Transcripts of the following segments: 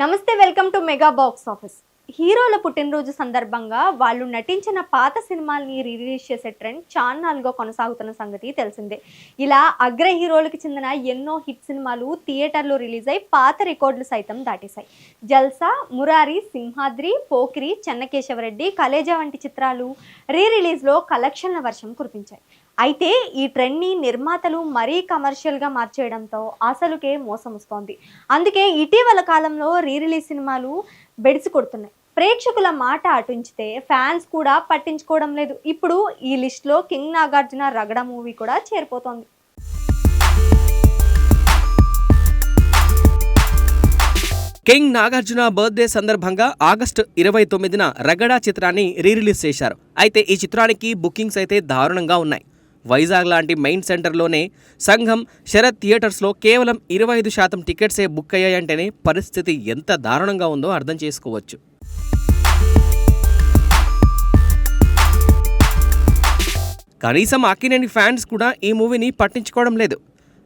నమస్తే welcome to mega box office. హీరోల పుట్టినరోజు సందర్భంగా వాళ్ళు నటించిన పాత సినిమాల్ని రిలీజ్ చేసే ట్రెండ్ చాన్నాలుగా కొనసాగుతున్న సంగతి తెలిసిందే. ఇలా అగ్ర హీరోలకు చెందిన ఎన్నో హిట్ సినిమాలు థియేటర్లో రిలీజ్ అయి పాత రికార్డులు సైతం దాటేశాయి. జల్సా మురారి సింహాద్రి పోకిరి చెన్నకేశవరెడ్డి కలేజా వంటి చిత్రాలు రీ రిలీజ్లో కలెక్షన్ల వర్షం కురిపించాయి. అయితే ఈ ట్రెండ్ని నిర్మాతలు మరీ కమర్షియల్గా మార్చేయడంతో అసలుకే మోసం వస్తోంది. అందుకే ఇటీవల కాలంలో రీ రిలీజ్ సినిమాలు బెడిసి కొడుతున్నాయి. ప్రేక్షకుల మాట అటుంచితే ఫ్యాన్స్ కూడా పట్టించుకోవడం లేదు. ఇప్పుడు ఈ లిస్ట్లో కింగ్ నాగార్జున రగడ మూవీ కూడా చేరిపోతోంది. కింగ్ నాగార్జున బర్త్డే సందర్భంగా ఆగస్టు ఇరవై తొమ్మిదిన రగడా చిత్రాన్ని రీరిలీజ్ చేశారు. అయితే ఈ చిత్రానికి బుకింగ్స్ అయితే దారుణంగా ఉన్నాయి. వైజాగ్ లాంటి మెయిన్ సెంటర్లోనే సంఘం శరత్ థియేటర్స్లో కేవలం ఇరవై ఐదు శాతం టికెట్సే బుక్ అయ్యాయంటేనే పరిస్థితి ఎంత దారుణంగా ఉందో అర్థం చేసుకోవచ్చు. కనీసం అక్కినేని ఫ్యాన్స్ కూడా ఈ మూవీని పట్టించుకోవడం లేదు.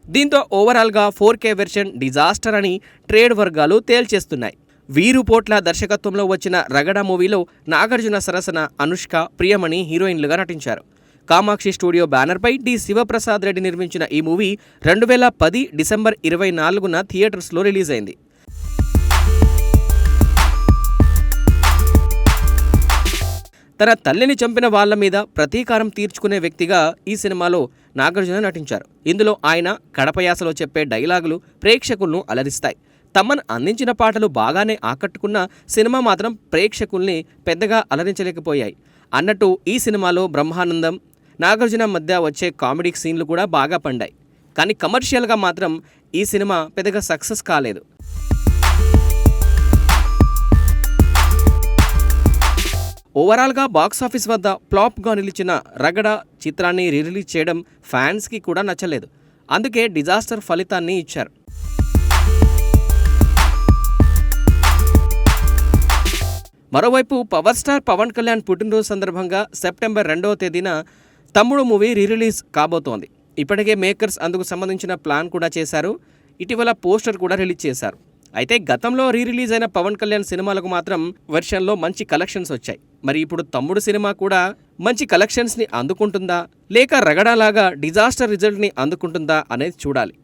దీంతో ఓవరాల్గా ఫోర్ కే వెర్షన్ డిజాస్టర్ అని ట్రేడ్ వర్గాలు తేల్చేస్తున్నాయి. వీరు పోట్ల దర్శకత్వంలో వచ్చిన రగడ మూవీలో నాగార్జున సరసన అనుష్క ప్రియమణి హీరోయిన్లుగా నటించారు. కామాక్షి స్టూడియో బ్యానర్పై డి శివప్రసాద్ రెడ్డి నిర్మించిన ఈ మూవీ రెండు వేల పది డిసెంబర్ ఇరవై నాలుగున థియేటర్స్లో రిలీజ్ అయింది. తన తల్లిని చంపిన వాళ్ళ మీద ప్రతీకారం తీర్చుకునే వ్యక్తిగా ఈ సినిమాలో నాగార్జున నటించారు. ఇందులో ఆయన కడపయాసలో చెప్పే డైలాగులు ప్రేక్షకులను అలరిస్తాయి. తమన్ అందించిన పాటలు బాగానే ఆకట్టుకున్న సినిమా మాత్రం ప్రేక్షకుల్ని పెద్దగా అలరించలేకపోయాయి. అన్నట్టు ఈ సినిమాలో బ్రహ్మానందం నాగార్జున మధ్య వచ్చే కామెడీ సీన్లు కూడా బాగా పండాయి. కానీ కమర్షియల్గా మాత్రం ఈ సినిమా పెద్దగా సక్సెస్ కాలేదు. ఓవరాల్గా బాక్సాఫీస్ వద్ద ఫ్లాప్గా నిలిచిన రగడ చిత్రాన్ని రిలీజ్ చేయడం ఫ్యాన్స్కి కూడా నచ్చలేదు. అందుకే డిజాస్టర్ ఫలితాన్ని ఇచ్చారు. మరోవైపు పవర్ స్టార్ పవన్ కళ్యాణ్ పుట్టినరోజు సందర్భంగా సెప్టెంబర్ రెండవ తేదీన తమ్ముడు మూవీ రిలీజ్ కాబోతోంది. ఇప్పటికే మేకర్స్ అందుకు సంబంధించిన ప్లాన్ కూడా చేశారు. ఇటీవల పోస్టర్ కూడా రిలీజ్ చేశారు. అయితే గతంలో రీ రిలీజ్ అయిన పవన్ కళ్యాణ్ సినిమాలకు మాత్రం వెర్షన్లో మంచి కలెక్షన్స్ వచ్చాయి. మరి ఇప్పుడు తమ్ముడు సినిమా కూడా మంచి కలెక్షన్స్ని అందుకుంటుందా? లేక రగడాలాగా డిజాస్టర్ రిజల్ట్ని అందుకుంటుందా అనేది చూడాలి.